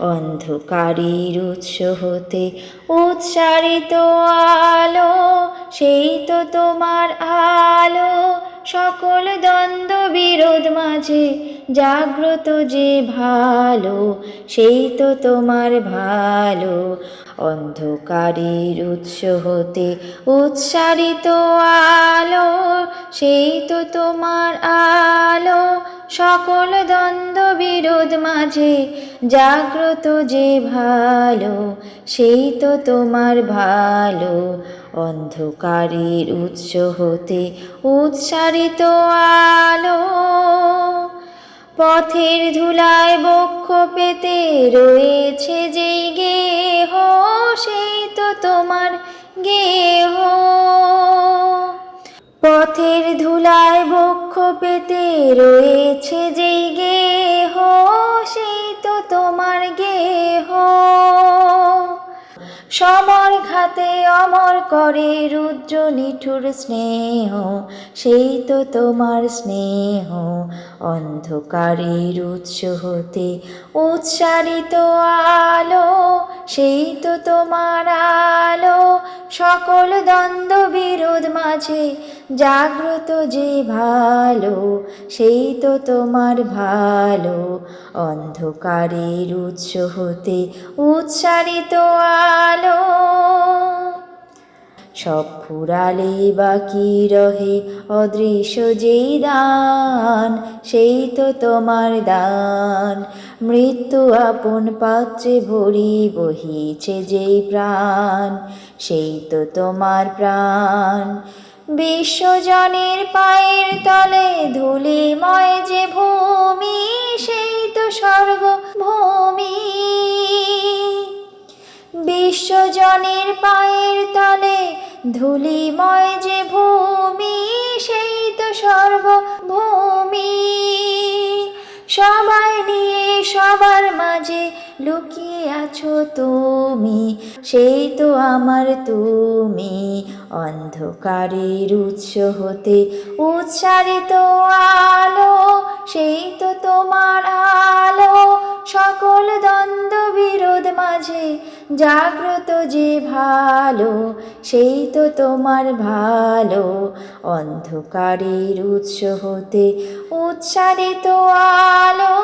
অন্ধকারের উৎস হতে উৎসারিত আলো, সেই তো তোমার আলো। সকল দ্বন্দ্ব বিরোধ মাঝে জাগ্রত যে ভালো, সেই তো তোমার ভালো। অন্ধকারের উৎস হতে উৎসারিত আলো, সেই তো তোমার আলো। সকল দ্বন্দ্ব বিরোধ মাঝে, জাগ্রত যে ভালো, সেই তো তোমার ভালো। অন্ধকারের উৎস হতে উৎসারিত আলো, পথের ধুলায় বক্ষ পেতে রয়েছে যেই গেহ, সেই তো তোমার গেহ। পথের ধুলায় বক্ষ পেতে রয়েছে যেই গেহ সমর ঘাতে অমর করে রুদ্র নিঠুর স্নেহ, সেই তো তোমার স্নেহ। অন্ধকারের উৎস হতে উৎসারিত আলো, সেই তো তোমার আলো। সকল দ্বন্দ্ব বিরোধ মাঝে জাগ্রত যে ভালো, সেই তো তোমার ভালো। অন্ধকারের উৎস হতে উৎসারিত আলো। সব ফুরালে বাকি রহে অদৃশ্য যেই দান, সেই তো তোমার দান। মৃত্যু আপন পাত্রে ভরি বহিছে যেই প্রাণ, সেই তো তোমার প্রাণ। বিশ্বজনের পায়ের তলে ধুলিময় যে ভূমি, সেই তো স্বর্গ ভূমি বিশ্বজনের পায়ের তলে ধুলিময় যে ভূমি, সেই তো স্বর্গ ভূমি সবাই সবার মাঝে লুকিয়ে আছো তুমি, সেই তো আমার তুমি। অন্ধকারের উৎস হতে উৎসারিত আলো, সেই তো তোমার আলো। সকল দ্বন্দ্ব বিরোধ মাঝে জাগ্রত যে ভালো, সেই তো তোমার ভালো। অন্ধকারের উৎস হতে উৎসারিত আলো।